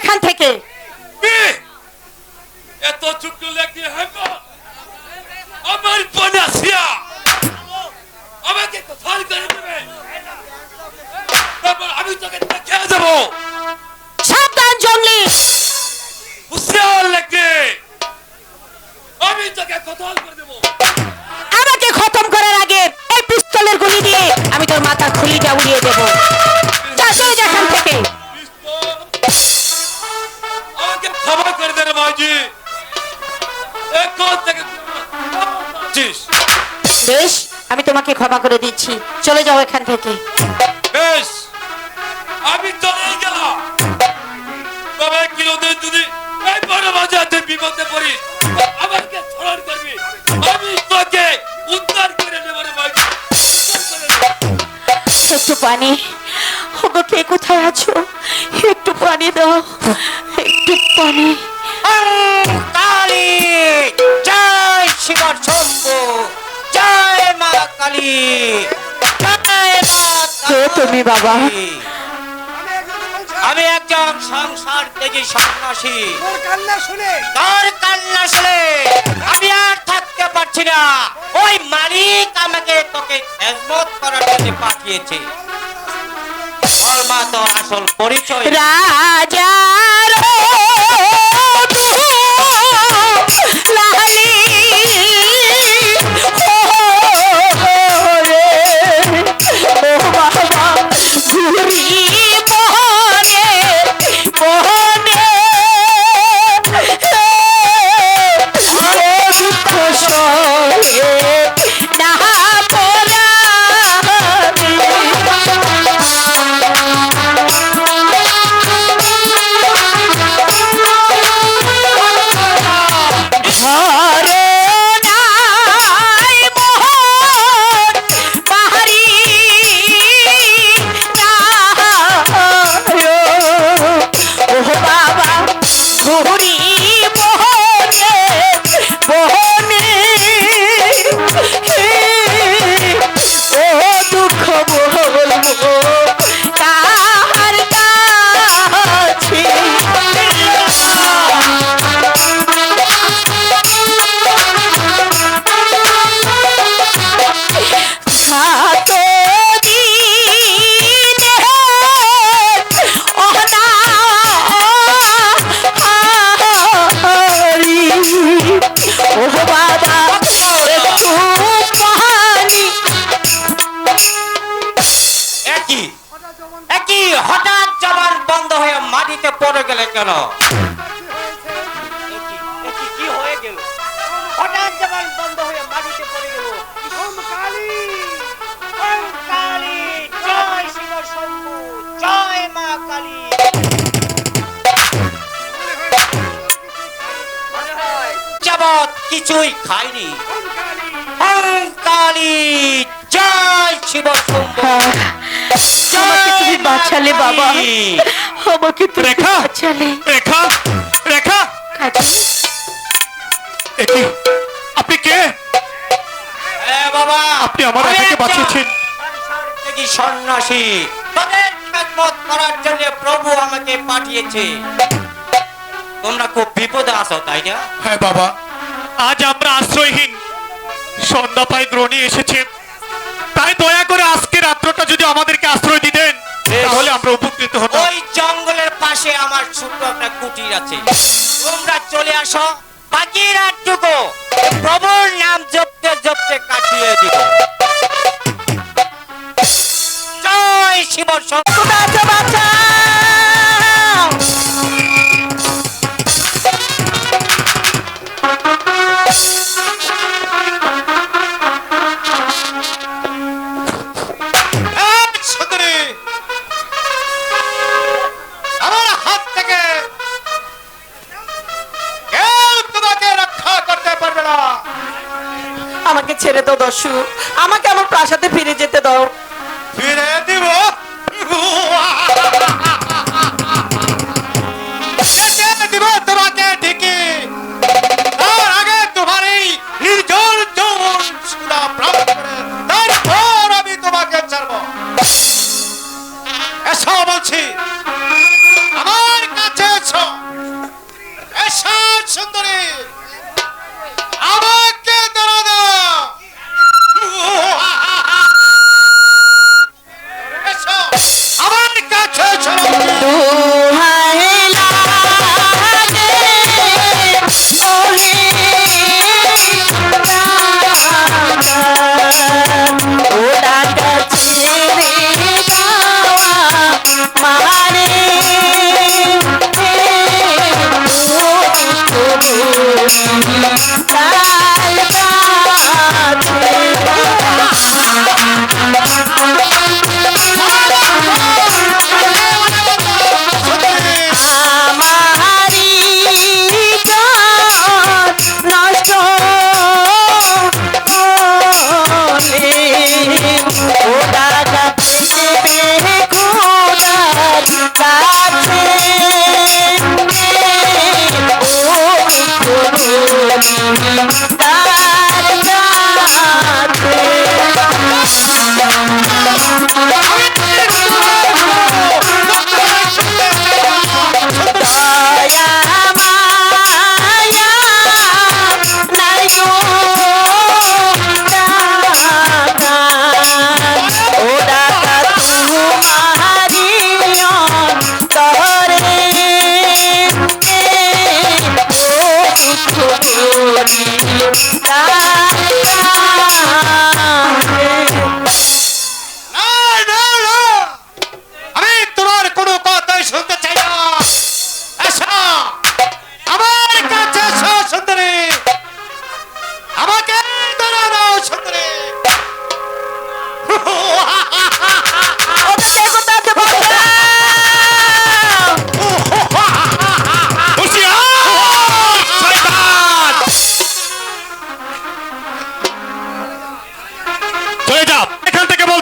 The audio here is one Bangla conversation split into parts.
এখান থেকে। এত চুক্তি লেগে হেম আমার বনাসিয়া আমাকে কোথায় করে দেবে। আমি তোকে দেখে দেবো সাবধান জঙ্গলি। হুশিয়ার লেগে। আমি তোকে কোথায় করে দেবো। আমাকে খতম করার আগে এই পিস্তলের গুলি দিয়ে আমি তোর মাথার খুলিটা উড়িয়ে দেবো। করে দেন মাঝি বেশ আমি তোমাকে ক্ষমা করে দিচ্ছি। চলে যাও এখান থেকে। বেশ। আমি চলে গেলাম। তবে কিলোদের যদি এই বড় বাজাতে বিপদে পড়ি আমাকে স্মরণ করবি। আমি তোকে উদ্ধার করে নেব রে নেব। একটু পানি। ওগো কে কোথায় আছো? পানি দাও। একটু পানি। কালী জয় শিবর শম্ভু জয় মা কালী কে তুমি বাবা? আমি একজন সংসার ত্যাগী সন্ন্যাসী। তোর কান্না শুনে। তোর কান্না শুনে আমি আর থাকতে পারছি না। ওই মালিক আমাকে তোকে খেজমত করার জন্য পাঠিয়েছে। তোর মা তো আসল পরিচয়। রাজার একই একই হঠাৎ জবান বন্ধ হয়ে মাটিতে পড়ে গেলে কেন? কি হয়ে গেল? হঠাৎ জবান বন্ধ হয়ে মাটিতে পড়ে গেল। ওম কালী ওম কালী জয় শিব শম্ভু জয় মা কালী। যাবৎ কিছুই খাইনি। ওম কালী ওম কালী জয় শিব শম্ভু। বাঁচালে বাবা। আমাকে রেখা? বাঁচালে। রেখা রেখা। আপনি কে? বাবা আপনি আমার রেখাকে বাঁচিয়েছেন। সন্ন্যাসী তোদের খেদমত করার জন্য প্রভু আমাকে পাঠিয়েছে। তোমরা খুব বিপদে আছো তাই না? হ্যাঁ বাবা আজ আমরা আশ্রয়হীন সন্ধ্যা পাই দ্রোণী এসেছে তাই দয়া করে আজকে রাত্রটা যদি আমাদেরকে আশ্রয় দিতেন। বেশ। তাহলে আমরা উপকৃত হব। ওই জঙ্গলের পাশে আমার ছোট্ট একটা কুটির আছে। তোমরা চলে আসো বাকি রাতটুকু প্রভুর নাম জপতে জপতে কাটিয়ে দিব। জয় শিব সত্যতা বাঁচা আমাকে ছেড়ে দাও দস্যু আমাকে আমার প্রাসাদে ফিরে যেতে দাও। ফিরে দিব?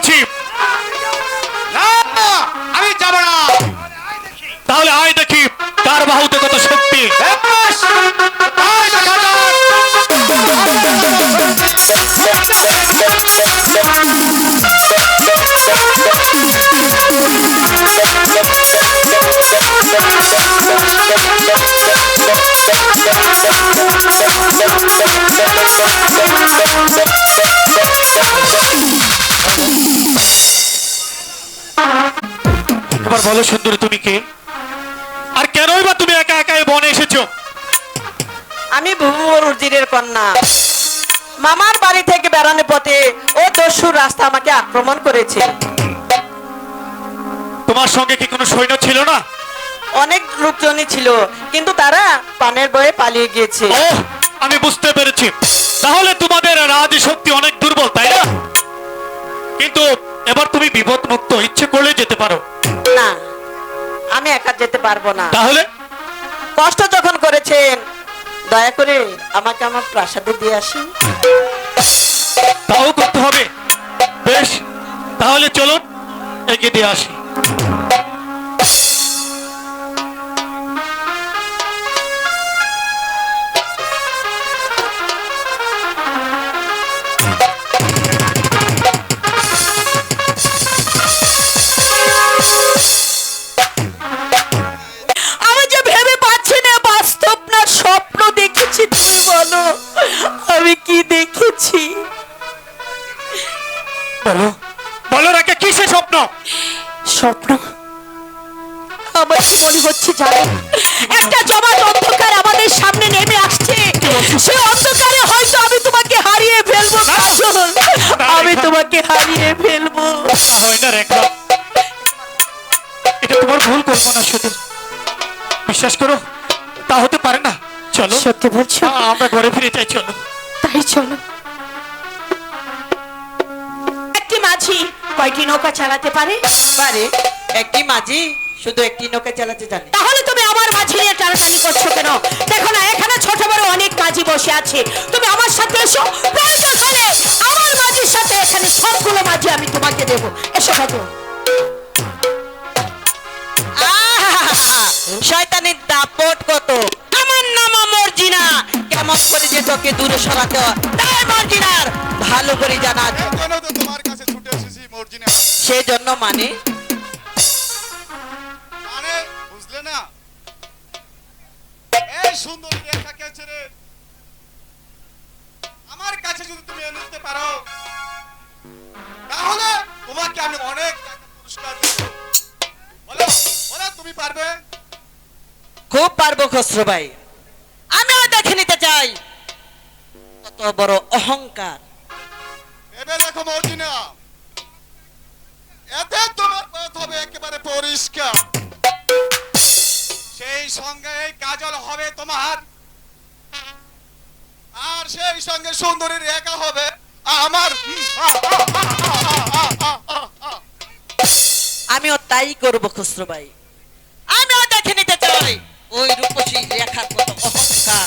বলছি আমি যাব না তাহলে আয় দেখি কার বাহুতে কত শক্তি Thank you. এবার বলো সুন্দরী তুমি কে? আর কেনই বা তুমি একা একা বনে এসেছ? আমি ভূমরুজিরের কন্যা। মামার বাড়ি থেকে বেড়ানোর পথে ও দস্যুর রাস্তা আমাকে আক্রমণ করেছে। তোমার সঙ্গে কি কোনো সৈন্য ছিল না? অনেক লোকজনই ছিল কিন্তু তারা পানের বয়ে পালিয়ে গিয়েছে। আমি বুঝতে পেরেছি। তাহলে তোমাদের রাজ শক্তি অনেক দুর্বল তাই না? কিন্তু এবার তুমি বিপদ মুক্ত ইচ্ছে করলে যেতে পারো। না আমি একা যেতে পারব না। তাহলে? কষ্ট যখন করেছেন দয়া করে আমাকে আমার প্রাসাদে দিয়ে আসি তাও করতে হবে। বেশ তাহলে চলুন এগিয়ে দিয়ে আসি। মনে হচ্ছে জানো। একটা জমাট অন্ধকার আমাদের সামনে নেমে আসছে। সেই অন্ধকারে হয়তো আমি তোমাকে হারিয়ে ফেলব আমি তোমাকে হারিয়ে ফেলব। তা হয় না রেখা এটা তোমার ভুল কল্পনা শুধু বিশ্বাস করো তা হতে পারে না। চলো। সত্যি বলছো? আমরা ঘরে ফিরে যাই চলো। তাই চলো। একটি মাঝি কয়টি নৌকা চালাতে পারে? পারে। একটি মাঝি শুধু একটি নৌকা চালাতে জানে। তাহলে তুমি আমার মাঝি নিয়ে টানাটানি করছ কেন? দেখো না এখানে ছোট বড় অনেক মাঝি বসে আছে। তুমি আমার সাথে এসো প্রয়োজন হলে আমার মাঝির সাথে এখানে সবগুলো মাঝি আমি তোমাকে দেবো। এসো কাজল শয়তানির দাপট কত? আমার নাম মর্জিনা কেমন করে যে তোকে দূরে সরাতে হয়। তাই মর্জিনার ভালো করে জানা। তোমার কাছে ছুটে এসেছি মর্জিনা সেই জন্য মানে এই সুন্দরী রেখাকে ছেড়ে আমার কাছে যদি তুমি এনে দিতে পারো তাহলে তোমাকে আমি অনেক পুরস্কার দেব। বলো বলো তুমি পারবে? খুব পারব খসরু ভাই। আমিও দেখে নিতে চাই। কত বড় অহংকার। ভেবে দেখো মর্জিনা। এতে তোমার পথ হবে একেবারে পরিষ্কার। সঙ্গে কাজল হবে তোমার। আর সেই সঙ্গে সুন্দরী রেখা হবে আমার। আমিও তাই করব খসরু ভাই। আমিও দেখে নিতে চাই। ওই রূপসী রেখার কত অহংকার।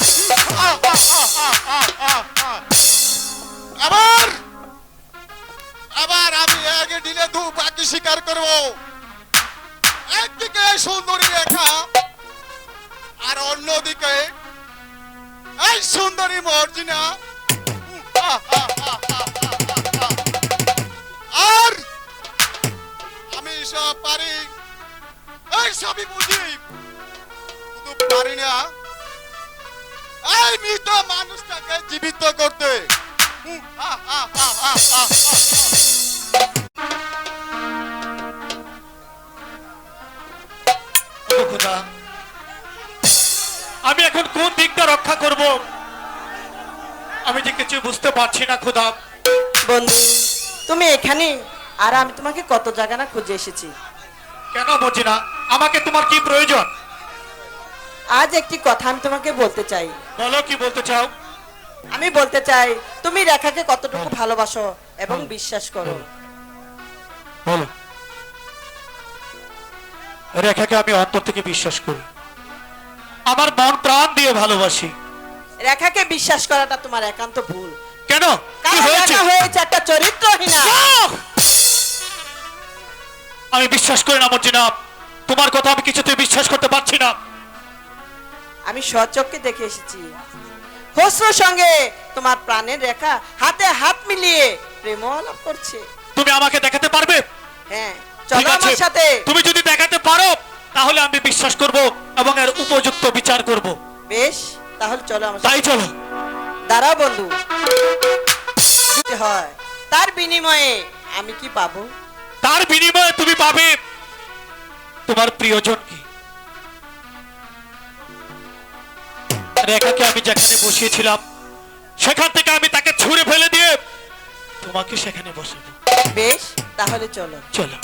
আবার আবার আমি আগে দিলে দু পাখি শিকার করব। একদিকে সুন্দরী রেখা আর অন্যদিকে এই সুন্দরী মর্জিনা। আর আমি সব পারি এই সবই বুঝি। শুধু পারি না। এই মৃত মানুষটাকে জীবিত করতে। হুম, আ, আ, আ, আ, দিকটা রক্ষা করব। আমি যে কিছু বুঝতে পারছি না খোদা। বন্ধু তুমি এখানে? আর আমি তোমাকে কত জায়গা না খুঁজে এসেছি। কেন বুঝি না? আমাকে তোমার কি প্রয়োজন? আজ একটি কথা আমি তোমাকে বলতে চাই। বলো কি বলতে চাও? আমি বলতে চাই তুমি রেখাকে কতটুকু ভালোবাসো এবং বিশ্বাস করো? বলো। রেখাকে আমি অন্তর থেকে বিশ্বাস করি। আমার মন প্রাণ দিয়ে ভালোবাসি। রেখাকে বিশ্বাস করাটা তোমার একান্ত ভুল। কেন? কি হয়েছে? হয়েছে একটা চরিত্রহীনা। আমি বিশ্বাস করি না মর্জিনা তোমার কথা আমি কিছুতে বিশ্বাস করতে পারছি না। আমি স্বচক্ষে দেখে এসেছি। খসরুর সঙ্গে তোমার প্রাণের রেখা হাতে হাত মিলিয়ে প্রেম আলাপ করছে। তুমি আমাকে দেখাতে পারবে? হ্যাঁ চলো আমার সাথে। তুমি যদি দেখাতে পারো তাহলে আমি বিশ্বাস করব এবং এর উপযুক্ত বিচার করব। বেশ তাহলে চলো আমার তাই চলো। দাঁড়া বন্ধু। হয়। তার বিনিময়ে আমি কি পাবো? তার বিনিময়ে তুমি পাবে তোমার প্রিয়জন কি রেখাকে আমি যেখানে বসিয়েছিলাম সেখান থেকে আমি তাকে ছুঁড়ে ফেলে দিয়ে তোমাকে সেখানে বসাবো। বেশ তাহলে চলো। চলো।